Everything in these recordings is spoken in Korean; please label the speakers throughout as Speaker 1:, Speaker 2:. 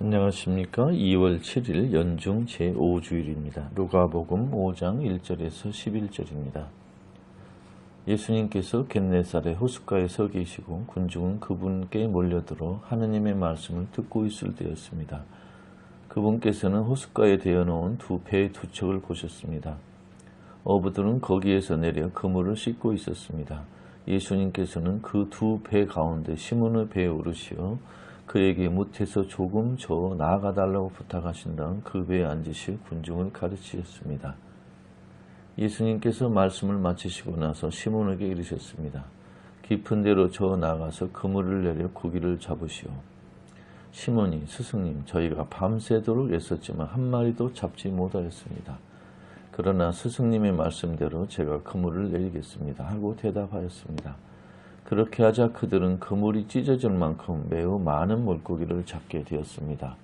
Speaker 1: 안녕하십니까. 2월 7일 연중 제5주일입니다. 누가복음 5장 1절에서 11절입니다. 예수님께서 겟네살의 호숫가에 서 계시고 군중은 그분께 몰려들어 하느님의 말씀을 듣고 있을 때였습니다. 그분께서는 호숫가에 대어놓은 두 배의 두 척을 보셨습니다. 어부들은 거기에서 내려 그물을 씻고 있었습니다. 예수님께서는 그 두 배 가운데 시몬의 배에 오르시어 그에게 못해서 조금 저 나아가달라고 부탁하신 다음 그 배에 앉으시 군중을 가르치셨습니다. 예수님께서 말씀을 마치시고 나서 시몬에게 이르셨습니다. 깊은 데로 저 나가서 그물을 내려 고기를 잡으시오. 시몬이 스승님 저희가 밤새도록 애썼지만 한 마리도 잡지 못하였습니다. 그러나 스승님의 말씀대로 제가 그물을 내리겠습니다 하고 대답하였습니다. 그렇게 하자 그들은 그물이 찢어질 만큼 매우 많은 물고기를 잡게 되었습니다.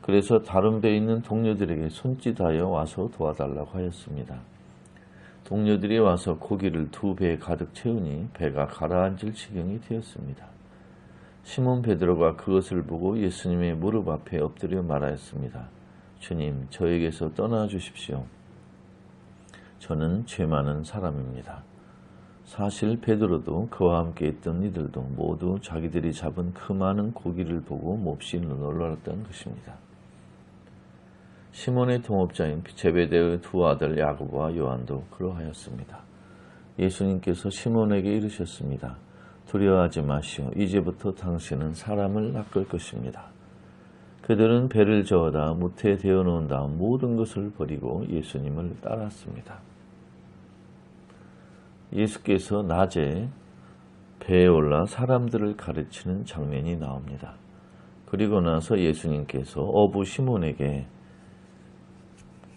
Speaker 1: 그래서 다른 배에 있는 동료들에게 손짓하여 와서 도와달라고 하였습니다. 동료들이 와서 고기를 두 배에 가득 채우니 배가 가라앉을 지경이 되었습니다. 시몬 베드로가 그것을 보고 예수님의 무릎 앞에 엎드려 말하였습니다. 주님, 저에게서 떠나 주십시오. 저는 죄 많은 사람입니다. 사실 베드로도 그와 함께 있던 이들도 모두 자기들이 잡은 그 많은 고기를 보고 몹시 놀랐던 것입니다. 시몬의 동업자인 제베데의 두 아들 야고보와 요한도 그러하였습니다. 예수님께서 시몬에게 이르셨습니다. 두려워하지 마시오. 이제부터 당신은 사람을 낚을 것입니다. 그들은 배를 저어다 무태에 대어 놓은 다음 모든 것을 버리고 예수님을 따랐습니다. 예수께서 낮에 배에 올라 사람들을 가르치는 장면이 나옵니다. 그리고 나서 예수님께서 어부 시몬에게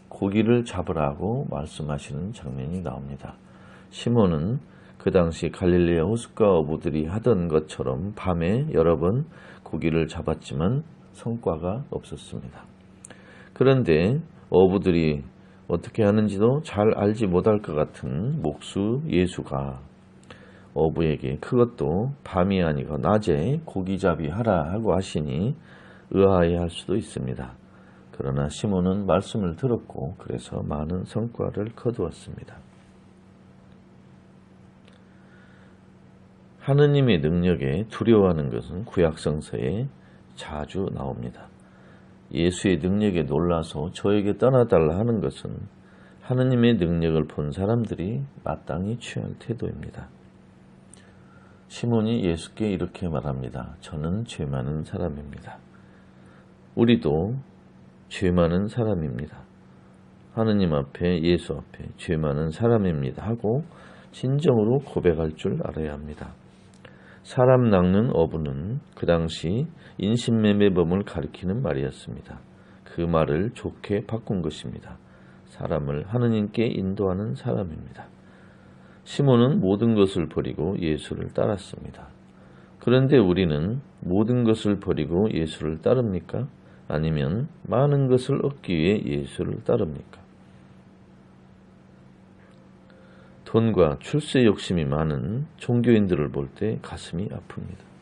Speaker 1: 고기를 잡으라고 말씀하시는 장면이 나옵니다. 시몬은 그 당시 갈릴레아 호숫가 어부들이 하던 것처럼 밤에 여러 번 고기를 잡았지만 성과가 없었습니다. 그런데 어부들이 어떻게 하는지도 잘 알지 못할 것 같은 목수 예수가 어부에게 그것도 밤이 아니고 낮에 고기잡이 하라 하고 하시니 의아해 할 수도 있습니다. 그러나 시몬은 말씀을 들었고 그래서 많은 성과를 거두었습니다. 하느님의 능력에 두려워하는 것은 구약성서에 자주 나옵니다. 예수의 능력에 놀라서 저에게 떠나달라 하는 것은 하느님의 능력을 본 사람들이 마땅히 취할 태도입니다. 시몬이 예수께 이렇게 말합니다. 저는 죄 많은 사람입니다. 우리도 죄 많은 사람입니다. 하느님 앞에 예수 앞에 죄 많은 사람입니다 하고 진정으로 고백할 줄 알아야 합니다. 사람 낚는 어부는 그 당시 인신매매범을 가리키는 말이었습니다. 그 말을 좋게 바꾼 것입니다. 사람을 하느님께 인도하는 사람입니다. 시몬은 모든 것을 버리고 예수를 따랐습니다. 그런데 우리는 모든 것을 버리고 예수를 따릅니까? 아니면 많은 것을 얻기 위해 예수를 따릅니까? 돈과 출세 욕심이 많은 종교인들을 볼 때 가슴이 아픕니다.